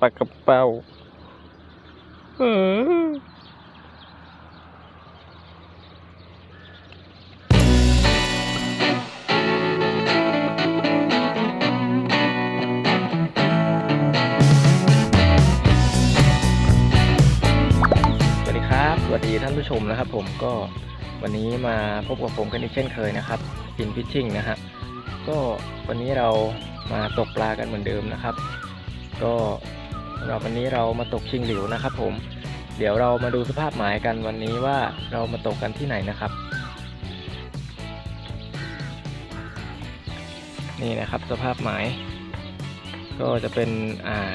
ปลากระเป๋าเออสวัสดีครับสวัสดีท่านผู้ชมนะครับผมก็วันนี้มาพบกับผมกันอีกเช่นเคยนะครับปินพิชชิ่งนะฮะก็วันนี้เรามาตกปลากันเหมือนเดิมนะครับ ก็ รับวันนี้เรามาตกชิงหลิวนะครับ ผม เดี๋ยวเรามาดูสภาพหมายกันวันนี้ว่าเรามาตกกันที่ไหนนะครับ นี่นะครับสภาพหมาย ก็จะเป็น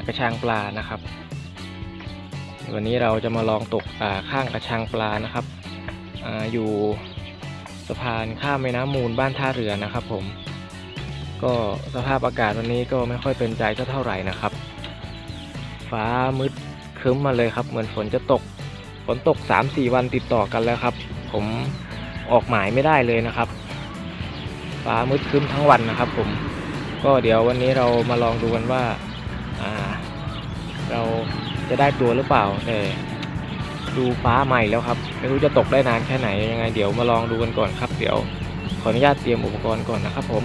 กระชังปลานะครับ วันนี้เราจะมาลองตกข้างกระชังปลานะครับออยู่สะพานข้ามแม่น้ำมูลบ้านท่าเรือนะครับ ผม ก็สภาพอากาศวันนี้ก็ไม่ค่อยเป็นใจเท่าไหร่นะครับ ฟ้ามืดครึ้มมาเลยครับ เหมือนฝนจะตก ฝนตก 3-4 วันติดต่อกันแล้วครับ ผมออกหมายไม่ได้เลยนะครับ ฟ้ามืดครึ้มทั้งวันนะครับ ผมก็เดี๋ยววันนี้เรามาลองดูกันว่าาเราจะได้ตัวหรือเปล่าแต่ดูฟ้าใหม่แล้วครับไม่รู้จะตกได้นานแค่ไหนยังไง เดี๋ยวมาลองดูกันก่อนครับ เดี๋ยวขออนุญาตเตรียมอุปกรณ์ก่อนนะครับผม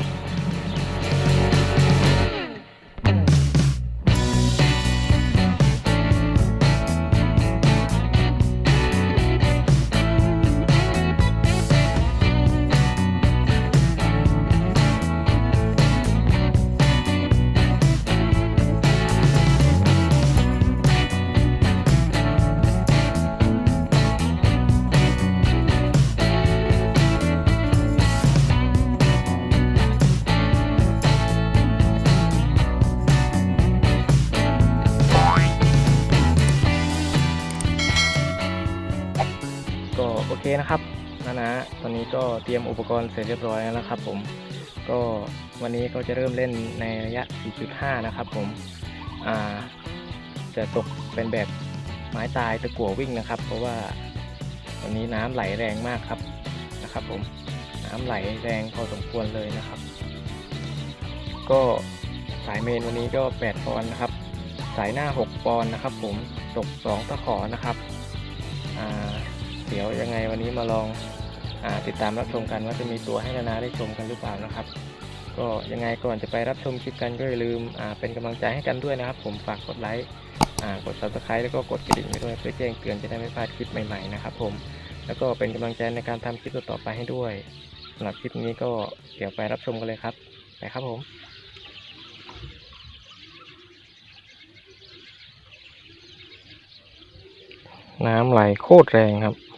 เตรียมอุปกรณ์เสร็จเรียบร้อยแล้วครับผมก็วันนี้ก็จะเริ่มเล่นในระยะ 4.5 นะครับผมจะตกเป็นแบบไม้ตายตะกั่ววิ่งนะครับ เพราะว่าวันนี้น้ำไหลแรงมากครับนะครับ ผมน้ำไหลแรงพอสมควรเลยนะครับ ก็สายเมนวันนี้ก็ 8 ปอนด์นะครับ สายหน้า 6 ปอนด์นะครับ ผมตก 2 ตะขอนะครับเดี๋ยวยังไงวันนี้มาลอง ติดตามรับชมกันว่าจะมีตัวให้นานาได้ชมกันหรือเปล่านะครับ ก็ยังไงก่อนจะไปรับชมคลิปกันก็อย่าลืมเป็นกำลังใจให้กันด้วยนะครับ ผมฝากกดไลค์กด subscribe แล้วก็กดกระดิ่งไว้ด้วยเพื่อแจ้งเตือนจะได้ไม่พลาดคลิปใหม่ๆนะครับ ผมแล้วก็เป็นกำลังใจในการทำคลิปต่อไปให้ด้วยสำหรับคลิปนี้ก็เดี๋ยวไปรับชมกันเลยครับไปครับผมน้ำไหลโคตรแรงครับ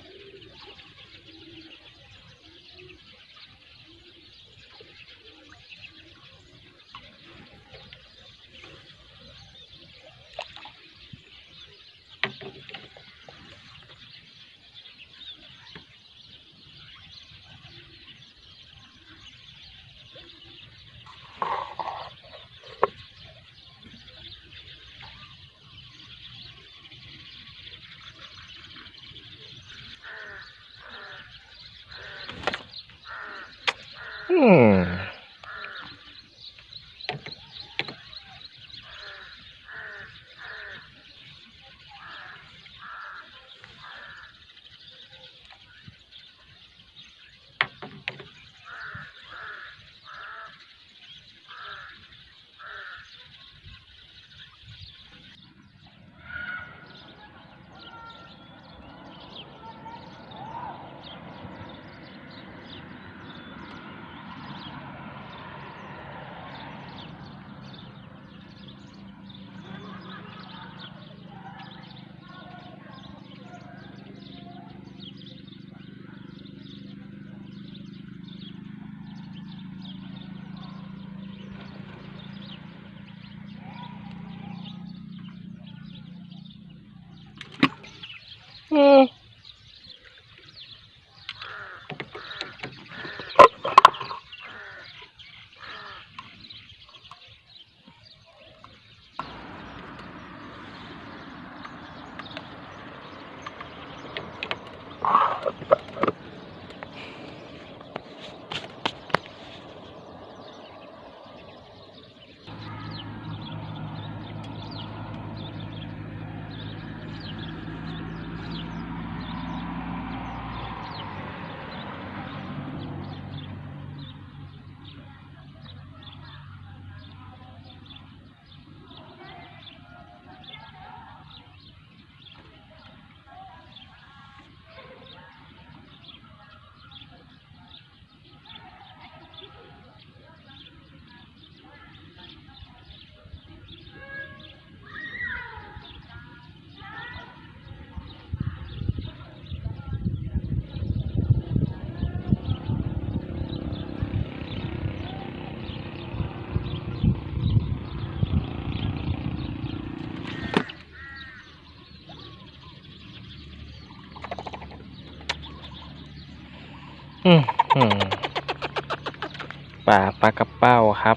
ป่าปลากระเป้าครับ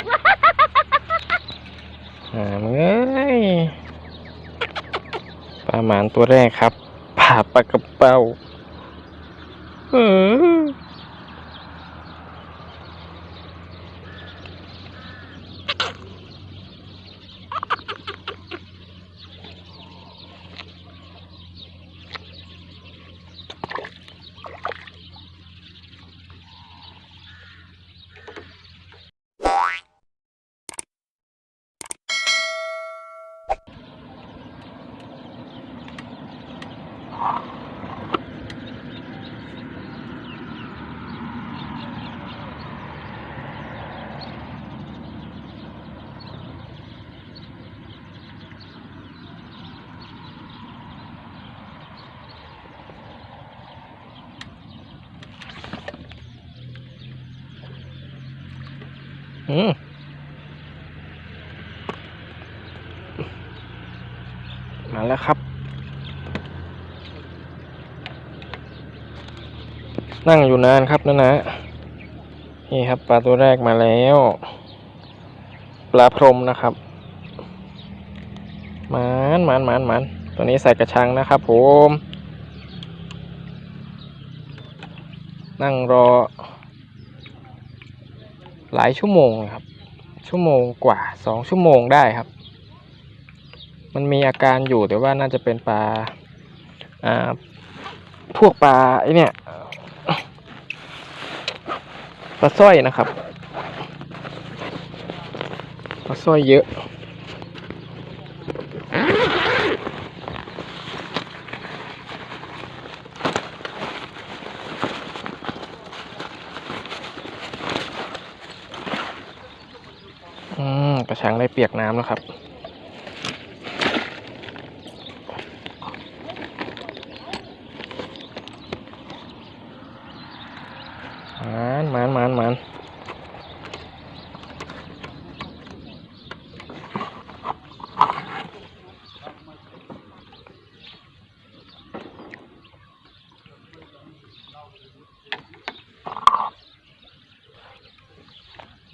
เอ้ยปลาหมานตัวแรกครับป่าปลากระเป้าเออ อืมมาแล้วครับ นั่งอยู่นานครับนั่นนะ นี่ครับปลาตัวแรกมาแล้ว ปลาพรมนะครับหมานหมานหมานหมานตัวนี้ใส่กระชังนะครับผม นั่งรอ หลายชั่วโมงครับ ชั่วโมงกว่าสองชั่วโมงได้ครับ มันมีอาการอยู่แต่ว่าน่าจะเป็นปลา อ่า พวกปลาไอเนี่ย ลาสร้อยนะครับปลาสร้อยเยอะ อืม กระชังได้เปียกน้ำแล้วครับ หมานหมานหมานหมาน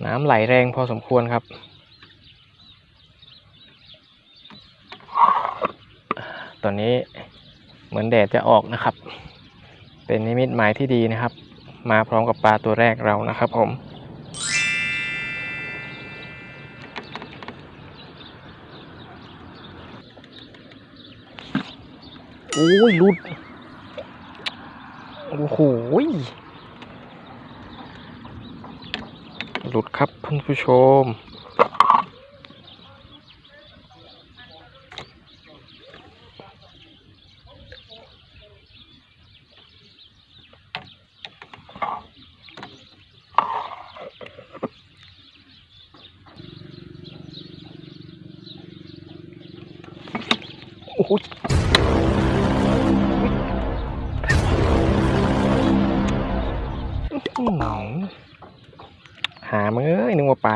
น้ำไหลแรงพอสมควรครับ ตอนนี้เหมือนแดดจะออกนะครับ เป็นนิมิตหมายที่ดีนะครับ มาพร้อมกับปลาตัวแรกเรานะครับผมโอ้ยลุด โอ้โหย หลุดครับท่านผู้ชม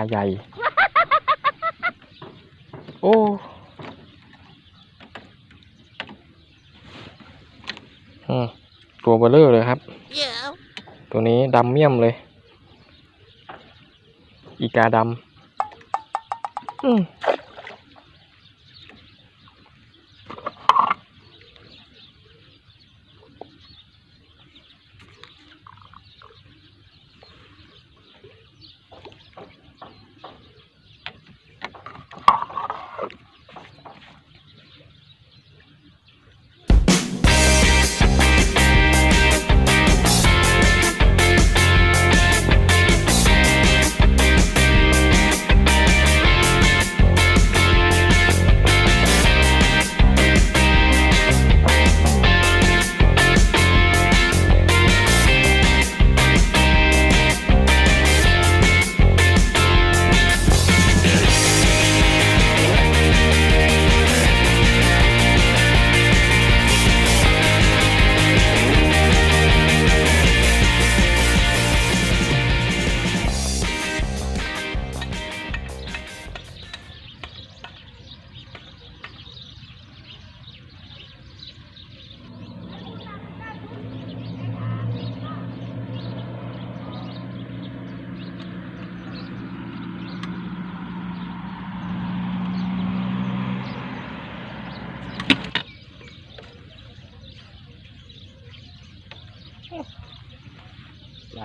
ใหญ่ โอ้อืมตัวเบลเลอร์เลยครับ Yeah. ตัวนี้ดำเมี่ยมเลย อีกาดำ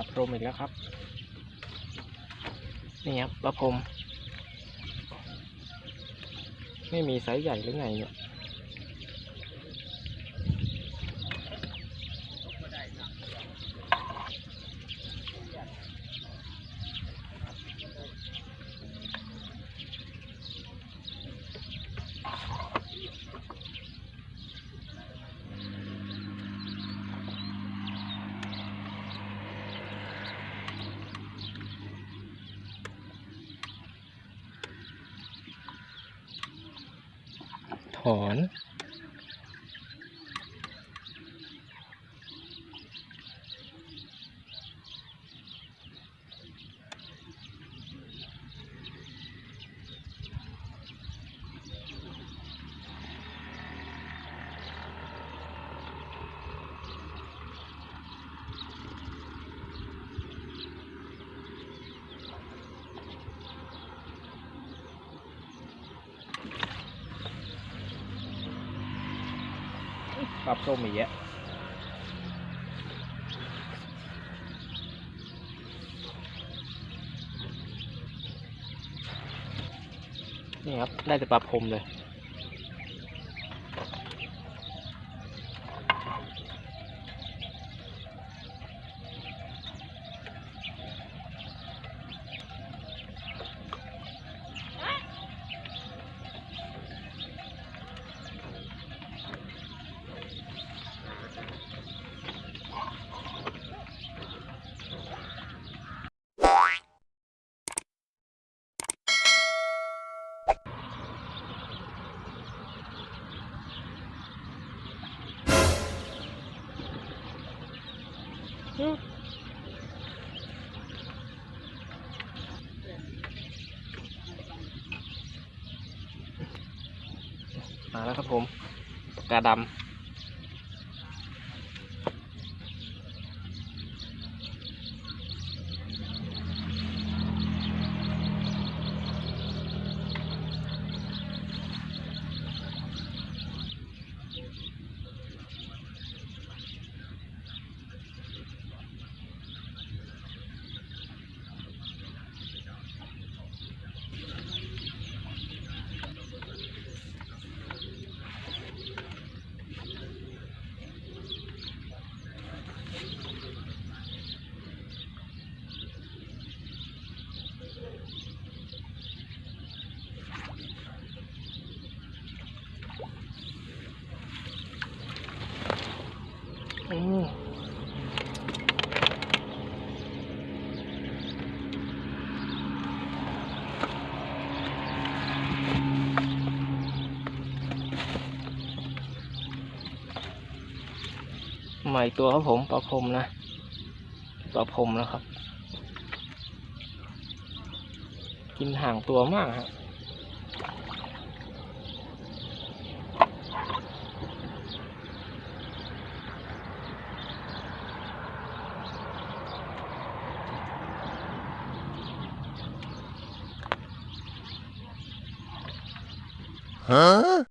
รับรมอีกแล้วครับ นี่ครับประพรมไม่มีไซส์ใหญ่หรือไงเนี่ย ถอน ปรับส้มอีกแล้วนี่ครับได้แต่ปรับพรมเลย แล้วครับผมปากกาดำ ใหม่ตัวครับผมปลาพรมนะปลาพรมนะครับ กินห่างตัวมากครับ Huh?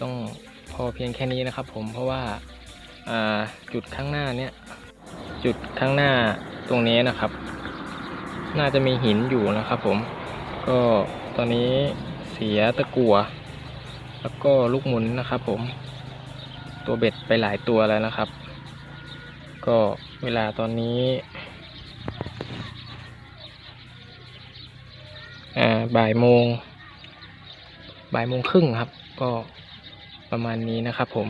ต้องพอเพียงแค่นี้นะครับ ผมเพราะว่าาจุดข้างหน้าเนี้ยจุดข้างหน้าตรงนี้นะครับ น่าจะมีหินอยู่นะครับ ผมก็ตอนนี้เสียตะกั่วแล้วก็ลูกหมุนนะครับ ผม ตัวเบ็ดไปหลายตัวแล้วนะครับ ก็เวลาตอนนี้บ่ายโมงบ่ายโมงครึ่งครับ ก็ ประมาณนี้นะครับผม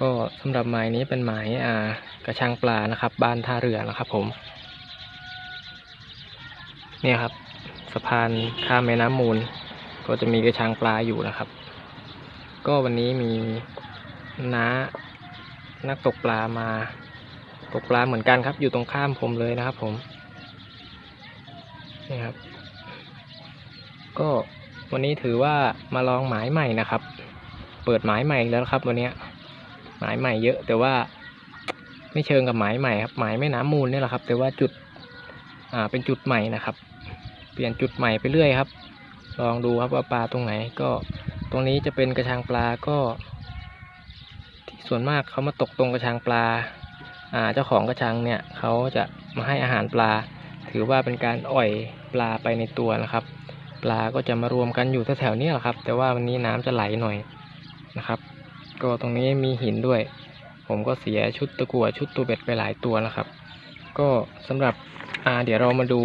ก็สำหรับหมายนี้เป็นหมายอ่ากระชังปลานะครับ บ้านท่าเรือนะครับผม เนี่ยครับ สะพานข้ามแม่น้ำมูล ก็จะมีกระชังปลาอยู่นะครับ ก็วันนี้มีน้านักตกปลามาตกปลาเหมือนกันครับ อยู่ตรงข้ามผมเลยนะครับผมนี่ครับ ก็วันนี้ถือว่ามาลองหมายใหม่นะครับ เปิดหมายใหม่แล้วครับ วันนี้หมายใหม่เยอะ แต่ว่าไม่เชิงกับหมายใหม่ครับหมายแม่น้ำมูลนี่แหละครับ แต่ว่าจุดอ่าเป็นจุดใหม่นะครับ เปลี่ยนจุดใหม่ไปเรื่อยครับ ลองดูครับว่าปลาตรงไหน ก็ตรงนี้จะเป็นกระชังปลาก็ ที่ส่วนมากเขามาตกตรงกระชังปลาอ่าเจ้าของกระชังเนี่ยเขาจะมาให้อาหารปลา ถือว่าเป็นการอ่อยปลาไปในตัวนะครับ ปลาก็จะมารวมกันอยู่แถวๆนี้แหละครับ แต่ว่าวันนี้น้ำจะไหลหน่อย นะครับ ก็ตรงนี้มีหินด้วย ผมก็เสียชุดตะกั่วชุดตัวเบ็ดไปหลายตัวนะครับ ก็สำหรับอ่าเดี๋ยวเรามาดู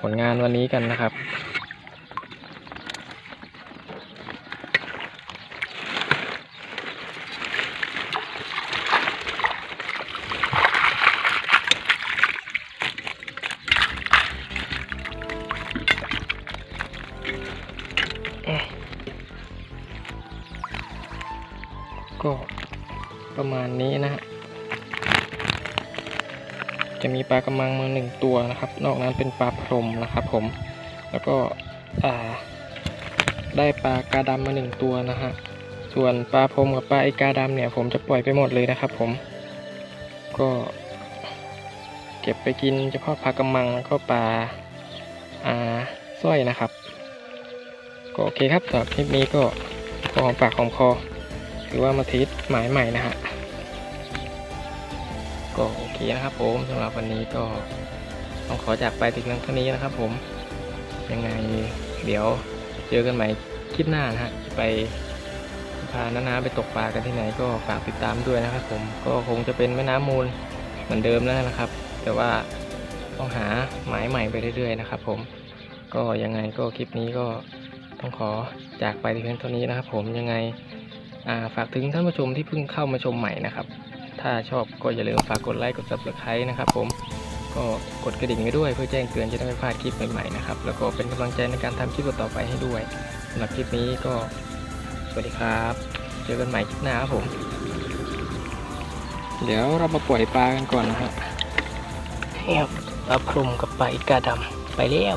ผลงานวันนี้กันนะครับากระมังมาหนึ่งตัวนะครับ นอกนั้นเป็นปลาพรมนะครับผม แล้วก็ได้ปลากาดำมาหนึ่งตัวนะฮะ ส่วนปลาพรมกับปลาไอกาดำเนี่ย ผมจะปล่อยไปหมดเลยนะครับผม ก็เก็บไปกินเฉพาะปลากระมังแล้วก็ปลาอ่าสร้อยนะครับ ก็โอเคครับสำหรับคลิปนี้ก็พอหอมปากหอมคอถือว่ามาทิศหมายใหม่นะฮะ ก็โอเคนะครับผมสำหรับวันนี้ก็ต้องขอจากไปถึงเท่านี้นะครับ ผมยังไงเดี๋ยวเจอกันใหม่คลิปหน้านะฮะไปพานานาไปตกปลากันที่ไหนก็ฝากติดตามด้วยนะครับ ผมก็คงจะเป็นแม่น้ำมูลเหมือนเดิมแล้วนะครับ แต่ว่าต้องหาหมายใหม่ไปเรื่อยๆนะครับ ผมก็ยังไงก็คลิปนี้ก็ต้องขอจากไปเพียงเท่านี้นะครับ ผมยังไงฝากถึงท่านผู้ชมที่เพิ่งเข้ามาชมใหม่นะครับ ถ้าชอบก็อย่าลืมฝากกดไลค์กด subscribe นะครับผมก็กดกระดิ่งไว้ด้วยเพื่อแจ้งเตือนจะได้ไม่พลาดคลิปใหม่ๆนะครับแล้วก็เป็นกำลังใจในการทำคลิปต่อๆไปให้ด้วยสำหรับคลิปนี้ก็สวัสดีครับ เจอกันใหม่คลิปหน้าครับผม เดี๋ยวเรามาปล่อยปลากันก่อนนะฮะนี่ครับปลาพรมกับปลาอีกาดำไปแล้ว